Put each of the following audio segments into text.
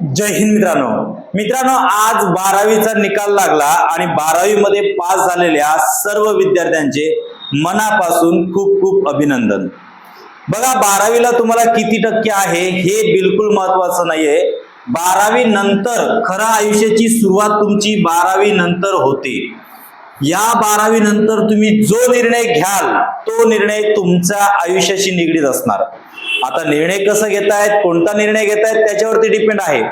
जय हिंद मित्रांनो. मित्रांनो आज बारावीचा निकाल लागला आणि बारावी मध्ये पास झालेल्या सर्व विद्यार्थ्यांचे मनापासून खूप खूप अभिनंदन. बघा बारावीला तुम्हाला किती टक्के आहे हे बिलकुल महत्वाचं नाहीये. बारावी नंतर खरं आयुष्याची सुरुवात तुमची बारावी नंतर होते. या बारावी नंतर तुम्ही जो निर्णय घ्याल तो निर्णय तुमच्या आयुष्याशी निगडीत असणार. आता निर्णय कसं घेतायत कोणता निर्णय घेतायत त्याच्यावरती डिपेंड आहे.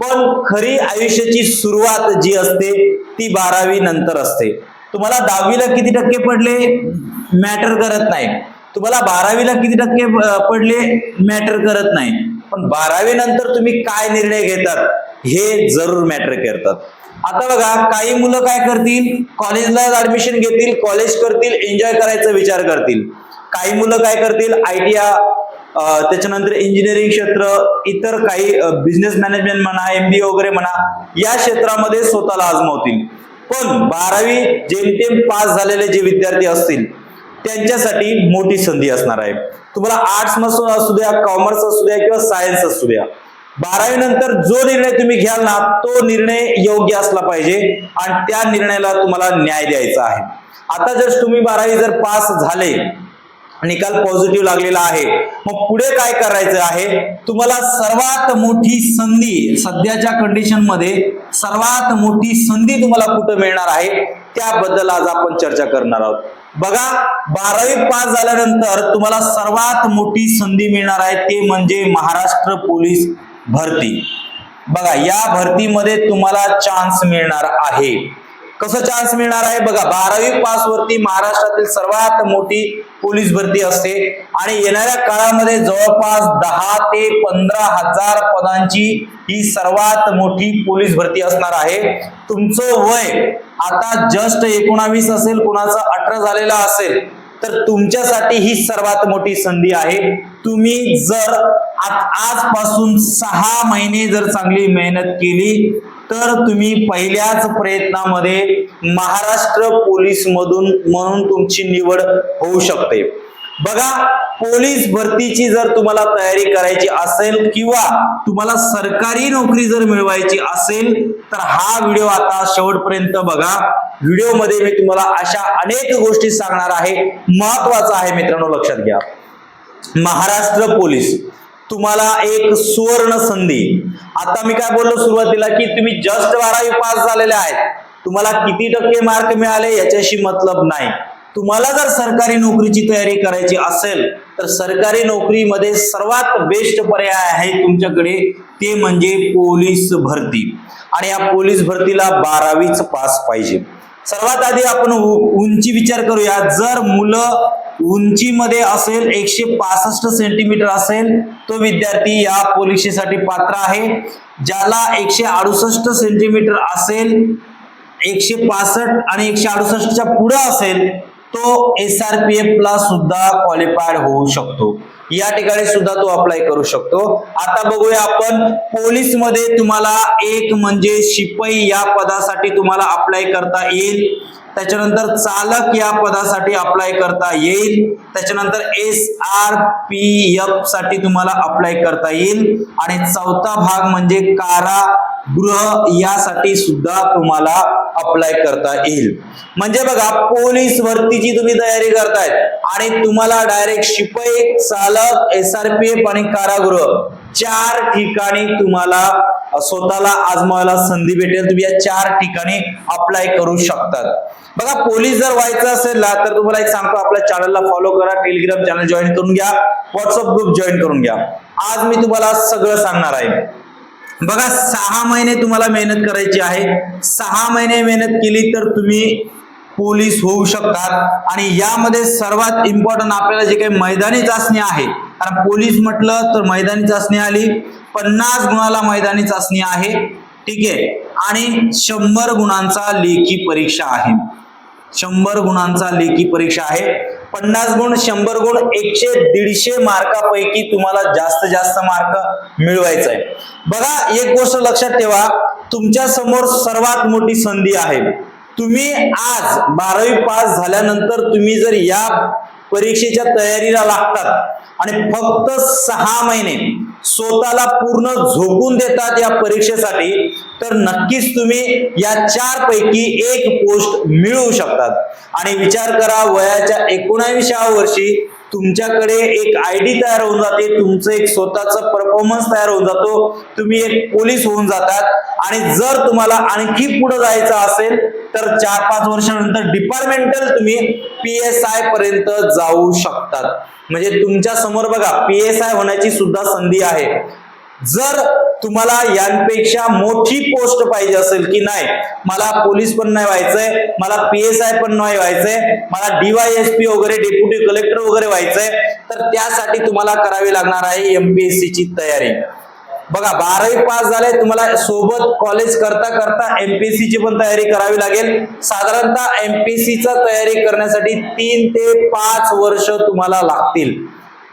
पण खरी आयुष्याची सुरुवात जी असते ती बारावी नंतर असते. तुम्हाला दहावीला किती टक्के पडले? मॅटर करत नाही. तुम्हाला बारावीला किती टक्के पडले? मॅटर करत नाही. पण बारावी नंतर तुम्ही काय निर्णय घेतात हे जरूर मॅटर करतात. आता बघा काही मुलं काय करतील? कॉलेजला ऍडमिशन घेतील कॉलेज करतील एन्जॉय करायचा विचार करतील. काही मुलं काय करतील आय त्याच्यानंतर इंजिनिअरिंग क्षेत्र इतर काही बिझनेस मॅनेजमेंट म्हणा एमबीए वगैरे म्हणा या क्षेत्रामध्ये स्वतःला आजमावतील. पण बारावी जेमतेम पास झालेले जे विद्यार्थी असतील त्यांच्यासाठी मोठी संधी असणार आहे. तुम्हाला आर्ट्स मधून असू द्या कॉमर्स असू द्या किंवा सायन्स असू द्या. बारावी नंतर जो निर्णय तुम्ही घ्याल ना तो निर्णय योग्य असला पाहिजे आणि त्या निर्णयाला तुम्हाला न्याय द्यायचा आहे. आता जर तुम्ही बारावी जर पास झाले निकाल पॉझिटिव्ह लागलेला आहे. मग पुढे काय करायचं आहे? तुम्हाला सर्वात मोठी संधी सध्याच्या कंडिशनमध्ये सर्वात मोठी संधी तुम्हाला कुठं मिळणार आहे? त्याबद्दल आज आपण चर्चा करणार आहोत. बघा बारावी पास झाल्यानंतर तुम्हाला सर्वात मोठी संधी मिळणार आहे ते म्हणजे महाराष्ट्र पोलीस भरती. बघा या भरतीमध्ये तुम्हाला चान्स मिळणार आहे. कसं चान्स मिळणार आहे? बघा बारावी पास वरती महाराष्ट्रातील सर्वात मोठी पोलीस भरती असते. आणि येणाऱ्या काळामध्ये जवळपास दहा ते पंधरा हजार पदांची ही सर्वात मोठी पोलीस भरती असणार आहे. तुमचं वय आता जस्ट एकोणावीस असेल कुणाचं अठरा झालेला असेल तर तुमच्यासाठी ही सर्वात मोठी संधी आहे. तुम्ही जर आजपासून सहा महिने जर चांगली मेहनत केली तर तुम्ही पहिल्याच प्रयत्नामध्ये महाराष्ट्र पोलीस मधून म्हणून तुमची निवड होऊ शकते. बघा पोलीस भरतीची जर तुम्हाला तयारी करायची असेल किंवा तुम्हाला सरकारी नोकरी जर मिळवायची असेल तर हा व्हिडिओ आता शेवटपर्यंत बघा. व्हिडिओमध्ये मी तुम्हाला अशा अनेक गोष्टी सांगणार आहे. महत्वाचं आहे मित्रांनो लक्षात घ्या. महाराष्ट्र पोलीस तुम्हाला एक सुवर्ण संधी आता मी काय बोललो सुरुवातीला की तुम्ही जस्ट बारावी पास झालेले आहेत. तुम्हाला किती टक्के मार्क मिळाले याच्याशी मतलब नाही. तुम्हाला जर सरकारी नोकरीची तयारी करायची असेल तर सरकारी नोकरीमध्ये सर्वात बेस्ट पर्याय आहे तुमच्याकडे ते म्हणजे पोलीस भरती. आणि या पोलीस भरतीला बारावीच पास पाहिजे. सर्वात आधी आपण उंची विचार करूया. जर मुलं उंचीमध्ये असेल एकशे पासष्ट सेंटीमीटर असेल तो विद्यार्थी या परीक्षेसाठी पात्र आहे. ज्याला एकशे अडुसष्ट सेंटीमीटर असेल एकशे पासष्ट आणि एकशे अडुसष्टच्या पुढे असेल तो एस आर पी एफ ला सुद्धा क्वालिफाईड होऊ शकतो. या ठिकाणी सुद्धा तो अप्लाय करू शकतो. आता बघूया आपण पोलीसमध्ये तुम्हाला एक म्हणजे शिपाई या पदासाठी तुम्हाला अप्लाय करता येईल. त्याच्यानंतर चालक या पदासाठी अप्लाय करता येईल. त्याच्यानंतर एस आर पी एफसाठी तुम्हाला अप्लाय करता येईल. आणि चौथा भाग म्हणजे कारा गृह यासाठी सुद्धा तुम्हाला अप्लाय करता येईल. म्हणजे बघा पोलीस भरतीची तुम्ही तयारी करतायत आणि तुम्हाला डायरेक्ट शिपाई चालक एस आर पी एफ आणि कारागृह चार ठिकाणी तुम्हाला स्वतःला आजमावायला संधी भेटेल. तुम्ही या चार ठिकाणी अप्लाय करू शकतात. बघा पोलीस जर व्हायचं असेल ना तर तुम्हाला एक सांगतो आपल्या चॅनलला फॉलो करा टेलिग्राम चॅनल जॉईन करून घ्या व्हॉट्सअप ग्रुप जॉईन करून घ्या. आज मी तुम्हाला सगळं सांगणार आहे. बघा सहा महिने तुम्हाला मेहनत करायची आहे. सहा महिने मेहनत केली तर तुम्ही पोलीस होऊ शकतात. आणि यामध्ये सर्वात इम्पॉर्टंट आपल्याला जे काही मैदानी चाचणी आहे कारण पोलीस म्हटलं तर मैदानी चाचणी आली पन्नास गुणाला मैदानी चाचणी आहे. ठीक आहे? आणि शंभर गुणांचा लेखी परीक्षा आहे. शंभर गुणांचा लेखी परीक्षा आहे. पन्नास गुण शंभर गुण एकशे दीडशे मार्कापैकी तुम्हाला जास्त जास्त मार्क मिळवायचा आहे बघा एक गोष्ट लक्षात ठेवा. तुमच्यासमोर सर्वात मोठी संधी आहे. तुम्ही आज बारावी पास झाल्यानंतर तुम्ही जर या परीक्षेच्या तयारीला लागतात आणि फक्त सहा महिने स्वतःला पूर्ण झोकून देतात या परीक्षेसाठी तर नक्कीच तुम्ही या चार पैकी एक पोस्ट मिळवू शकतात. आणि विचार करा वयाच्या एकोणाविसाव्या वर्षी तुमच्याकडे एक आय डी तयार होऊन जाते तुमचं एक स्वतःचा परफॉर्मन्स तयार होऊन जातो तुम्ही एक पोलीस होऊन जातात. आणि जर तुम्हाला आणखी पुढे जायचं असेल तर चार पाच वर्षानंतर डिपार्टमेंटल तुम्ही पी एस आय पर्यंत जाऊ शकतात. म्हणजे तुमच्यासमोर बघा पी एस आय होण्याची सुद्धा संधी आहे. जर तुम्हाला यांपेक्षा मोठी पोस्ट पाहिजे असेल की नाही मला पोलीस पण नाही व्हायचंय मला पी एस आय पण नाही व्हायचंय मला डीवायएसपी वगैरे डेप्युटी कलेक्टर वगैरे व्हायचंय तर त्यासाठी तुम्हाला करावी लागणार आहे एमपीएससी ची तयारी. बघा बारावी पास झाले तुम्हाला सोबत कॉलेज करता करता एमपीएससी ची पण तयारी करावी लागेल. साधारणतः एमपीएससी चा तयारी करण्यासाठी तीन ते पाच वर्ष तुम्हाला लागतील.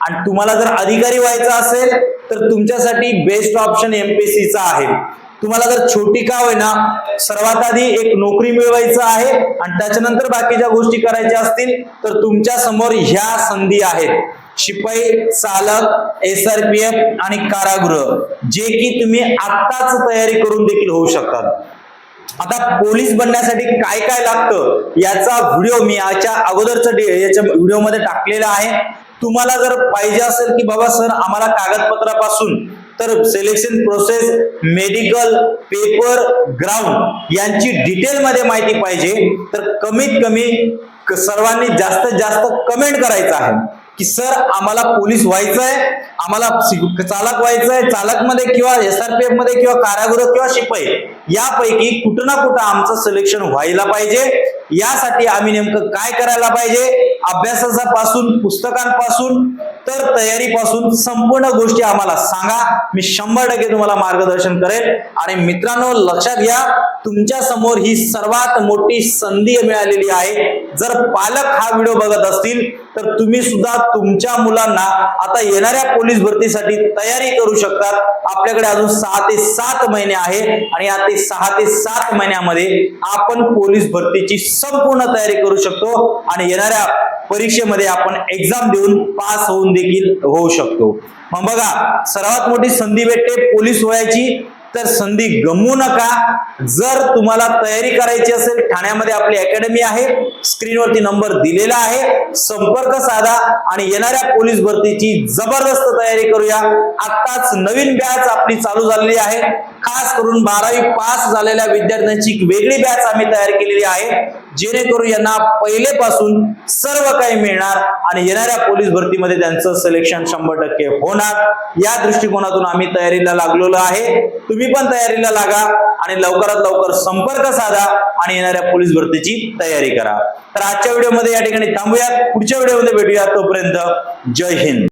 आणि तुम्हाला जर अधिकारी व्हायचा असेल तर तुमच्यासाठी बेस्ट ऑप्शन एमपीएससी चा आहे. तुम्हाला जर छोटी का होईना सर्वात आधी एक नोकरी मिळवायचं आहे आणि त्याच्यानंतर बाकीच्या गोष्टी करायच्या असतील तर तुमच्यासमोर ह्या संधी आहेत. शिपाई चालक एस आर पी एफ आणि कारागृह जे की तुम्ही आत्ताच तयारी करून देखील होऊ शकतात. आता पोलीस बनण्यासाठी काय काय लागतं याचा व्हिडिओ मी याच्या अगोदरचा डे- याच्या व्हिडिओमध्ये टाकलेला आहे. तुम्हाला जर पाहिजे असेल की बाबा सर आम्हाला कागदपत्रापासून तर selection process medical paper ground यांची डिटेल मध्ये माहिती पाहिजे तर कमीत कमी क- सर्वांनी जास्तीत जास्त कमेंट करायचं आहे की सर आम्हाला पोलीस व्हायचं आहे आम्हाला सि- चालक व्हायचं चालकमध्ये किंवा एस आर पी एफमध्ये किंवा कारागृह किंवा शिपाई यापैकी कुठं ना कुठं आमचं सिलेक्शन व्हायला पाहिजे यासाठी आम्ही नेमकं काय करायला पाहिजे? अभ्यासापासून पुस्तकांपासून तर तयारीपासून संपूर्ण गोष्टी आम्हाला सांगा. मी शंभर टक्के तुम्हाला मार्गदर्शन करेल. आणि मित्रांनो लक्षात घ्या तुमच्यासमोर ही सर्वात मोठी संधी मिळालेली आहे. जर पालक हा व्हिडिओ बघत असतील तर तुम्ही सुद्धा तुमच्या मुलांना आता येणाऱ्या पोलीस भरतीसाठी तयारी करू शकतात. आपल्याकडे अजून सहा ते सात महिने आहे आणि या ते सहा ते सात महिन्यामध्ये आपण पोलीस भरतीची संपूर्ण तयारी करू शकतो आणि येणाऱ्या परीक्षेमध्ये आपण एक्झाम देऊन पास होऊन देखील होऊ शकतो. मग बघा सर्वात मोठी संधी भेटते पोलीस व्हायची तर संधी गमवू नका. जर तुम्हाला तयारी करायची असेल ठाण्यामध्ये आपली अकॅडमी आहे स्क्रीनवरती नंबर दिलेला आहे संपर्क साधा आणि येणाऱ्या पोलीस भरतीची जबरदस्त तयारी करूया. आत्ताच नवीन बॅच आपली चालू झालेली आहे. खास करून बारावी पास झालेल्या विद्यार्थ्यांची वेगळी बॅच आम्ही तयार केलेली आहे. जेणेकरून यांना पहिलेपासून सर्व काही मिळणार आणि येणाऱ्या पोलीस भरतीमध्ये त्यांचं सिलेक्शन शंभर टक्के होणार. या दृष्टिकोनातून आम्ही तयारीला लागलेलो आहे. तुम्ही पण तयारीला लागा आणि लवकरात लवकर संपर्क साधा आणि येणाऱ्या पोलीस भरतीची तयारी करा. तर आजच्या व्हिडिओमध्ये या ठिकाणी थांबूयात. पुढच्या व्हिडिओमध्ये भेटूया तोपर्यंत जय हिंद.